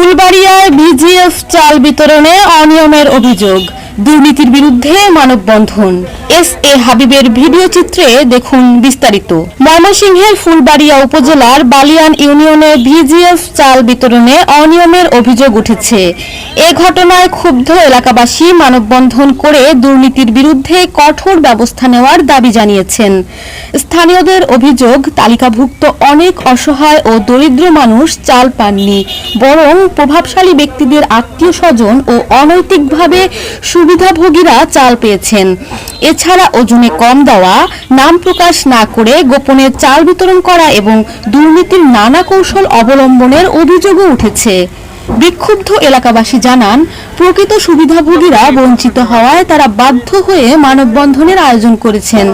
ফুলবাড়িয়ায় VGF চাল বিতরণে অনিয়মের অভিযোগ। দুর্নীতির বিরুদ্ধে মানববন্ধন। এস এ হাবিবের ভিডিও চিত্রে দেখুন বিস্তারিত। ময়মনসিংহের ফুলবাড়িয়া উপজেলার বালিয়ান ইউনিয়নে ভিজিএফ চাল বিতরণে অনিয়মের অভিযোগ উঠেছে। এ ঘটনায় ক্ষুব্ধ এলাকাবাসী মানববন্ধন করে দুর্নীতির বিরুদ্ধে কঠোর ব্যবস্থা নেওয়ার দাবি জানিয়েছেন। স্থানীয়দের অভিযোগ, তালিকাভুক্ত অনেক অসহায় ও দরিদ্র মানুষ চাল পাননি, বরং প্রভাবশালী ব্যক্তিদের আত্মীয় স্বজন ও অনৈতিকভাবে সুবিধাভোগীরা চাল পেয়েছেন। এছাড়া ওজনে কম দেওয়া, নাম প্রকাশ না করে গোপনে চাল বিতরণ করা এবং দুর্নীতির নানা কৌশল অবলম্বনের অভিযোগও উঠেছে। বিক্ষুব্ধ এলাকাবাসী জানান, প্রকৃত সুবিধাভোগীরা বঞ্চিত হওয়ায় তারা বাধ্য হয়ে মানববন্ধনের আয়োজন করেছেন।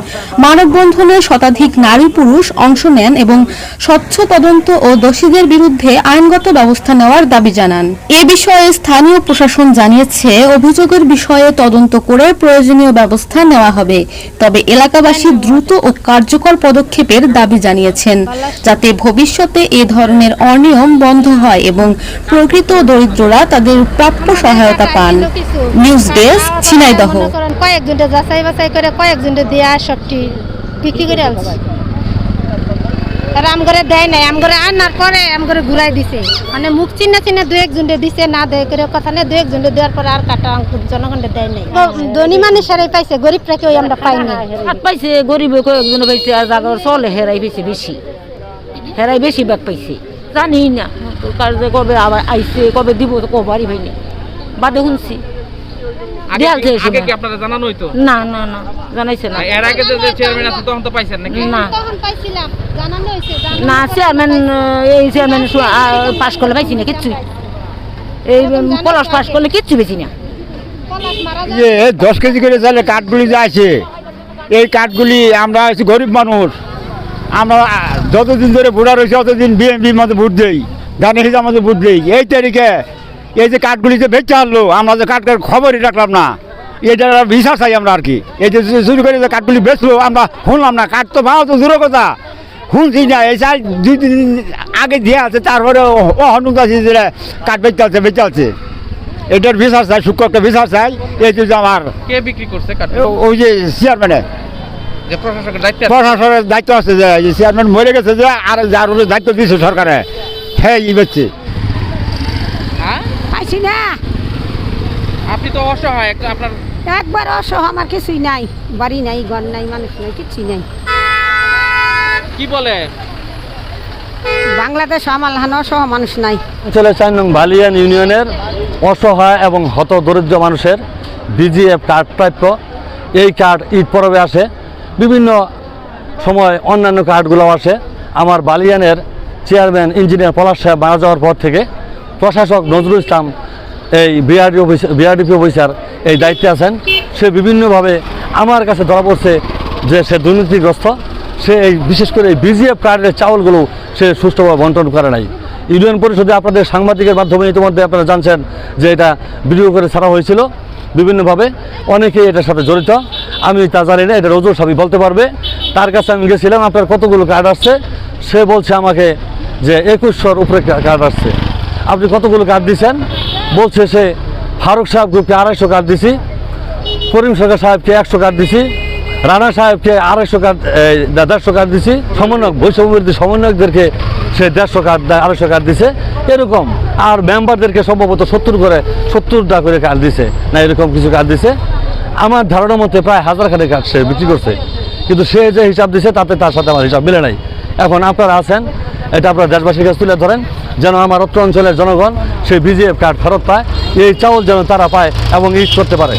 মানববন্ধনে শতাধিক নারী পুরুষ অংশ নেন এবং স্বচ্ছ তদন্ত ও দোষীদের বিরুদ্ধে আইনগত ব্যবস্থা নেওয়ার দাবি জানান। এ বিষয়ে স্থানীয় প্রশাসন জানিয়েছে, অভিযোগের বিষয়ে তদন্ত করে প্রয়োজনীয় ব্যবস্থা নেওয়া হবে। তবে এলাকাবাসী দ্রুত ও কার্যকর পদক্ষেপের দাবি জানিয়েছেন, যাতে ভবিষ্যতে এ ধরনের অনিয়ম বন্ধ হয় এবং প্রকৃত দরিদ্ররা তাদের প্রাপ্য সহায়তা পান। নিউজ ডেস্ক ঝিনাইদহ মনে কয়েকজনটা যাচাই বাছাই করে কয়েকজনটা দিয়ে সবটি বিক্রি করে আনছি। আম দেয় নাই আম করে আনার পরে আম করে ঘুরাই দিছে। মানে মুখ চিহ্ন চিহ্ন দু একজনটা দিছে না দেয় করে কথা নেই দু একজনটা দেওয়ার পরে আর কাটা জনগণটা দেয় নাই। ধনী মানুষেরাই পাইছে গরিবরা কেউ আমরা পাইনি। হাত পাইছে গরিবে কয়েকজন পাইছে আর জাগার চলে হেরাই পাইছে বেশি। হেরাই বেশি ব্যাগ পাইছে। জানি না। কার যে কবে আবার আইছে কবে দিব তো কবারই হয়নি বাদে শুনছি। আগে কি- না। আপনারা জানানো হইতো? না না না জানাইছে না। এর আগে যে যে চেয়ারম্যান আছে তখন তো পাইছেন নাকি? না। তখন পাইছিলাম। জানানো হয়েছে না চেয়ারম্যান এই চেয়ারম্যান পাস করলে পাইছি না কিচ্ছু। এই পলাশ পাস করলে কিচ্ছু বেশি না। মারা যে দশ কেজি করে চালে কাঠগুলি যে আছে এই কাঠগুলি আমরা গরিব মানুষ। আমরা যতদিন ধরে ভোটা রয়েছে ততদিন বিএনপির মধ্যে ভোট দেই গানে হিসাব মধ্যে ভোট দেই। এই তারিখে এই যে কাঠগুলি যে বেঁচে আনলো আমরা যে কাঠের খবরই রাখলাম না। এটা বিশ্বাস চাই আমরা আর কি। এই যে শুরু করে যে কাঠগুলি বেচলো আমরা শুনলাম না। কাঠ তো ভালো তো দূরের কথা। শুনছি না এই চাই দুই তিন দিন আগে দিয়ে আছে তারপরে ও হনুক আছে যে কাঠ বেচতে আছে বেচতে আছে এটার বিশ্বাস চাই শিক্ষককে বিশ্বাস চাই এই যে আমার কে বিক্রি করছে ওই যে চেয়ারম্যানে যে প্রশাসকের দায়িত্ব প্রশাসনের দায়িত্ব আছে যে চেয়ারম্যান মরে গেছে যে আর যার উপরে দায়িত্ব দিয়েছে সরকারে হ্যাঁ ই বেচছে হ্যাঁ? না। আপনি তো অসহায় আপনার একবার অসহ আমার কিছুই নাই। বাড়ি নাই ঘর নাই মানুষ নাই কিছুই নাই। কি বলে? বাংলাদেশ আমার লাহান অসহ মানুষ নাই। চার নং বালিয়ান ইউনিয়নের অসহায় এবং হত দরিদ্র মানুষের বিজিএফ কার্ড প্রাপ্য এই কার্ড ঈদ পরবে আসে। বিভিন্ন সময় অন্যান্য কার্ডগুলো আসে। আমার বালিয়ানের চেয়ারম্যান, ইঞ্জিনিয়ার পলাশ সাহেব মারা যাওয়ার পর থেকে প্রশাসক নজরুল ইসলাম এই বিআরডি অফিস, বিআরডিপি অফিসার এই দায়িত্বে আছেন। সে বিভিন্নভাবে আমার কাছে ধরা পড়ছে যে সে দুর্নীতিগ্রস্ত। সে এই বিশেষ করে এই বিজিএফ কার্ডের চাউলগুলো সে সুষ্ঠুভাবে বন্টন করে নাই। ইউনিয়ন পরিষদে আপনাদের সাংবাদিকের মাধ্যমে ইতিমধ্যে আপনারা জানছেন যে এটা ভিডিও করে ছাড়া হয়েছিল। বিভিন্নভাবে অনেকেই এটার সাথে জড়িত। আমি তা জানি না এটা রোজর সবই বলতে পারবে। তার কাছে আমি গেছিলাম, আপনার কতগুলো কার্ড আসছে? সে বলছে আমাকে যে একুশশোর উপরে কার্ড আসছে। আপনি কতগুলো কার্ড দিয়েছেন বলছে সে, ফারুক সাহেব গ্রুপকে আড়াইশো কার্ড দিছি, করিম সরকার সাহেবকে একশো কার্ড দিছি রানা সাহেবকে আড়াইশো কার্ড দেড়শো কার্ড দিছি। সমন্বয়ক বৈষম্য সমন্বয়কদেরকে সে দেড়শো কার্ড আড়াইশো কার্ড দিছে। এরকম। আর মেম্বারদেরকে সম্ভবত সত্তর করে সত্তরটা করে কার্ড দিছে। না, এরকম কিছু কার্ড দিছে। আমার ধারণা মতে প্রায় হাজার খানেক কার্ড সে বিক্রি করছে। কিন্তু সে যে হিসাব দিছে, তাতে তার সাথে আমার হিসাব মিলে নাই। এখন আপনারা আছেন, এটা আপনারা দেশবাসীর কাছে তুলে ধরেন, যেন আমার অত্র অঞ্চলের জনগণ সেই বিজিএফ কার্ড ফেরত পায়। এই চাউল যেন তারা পায় এবং ইউজ করতে পারে।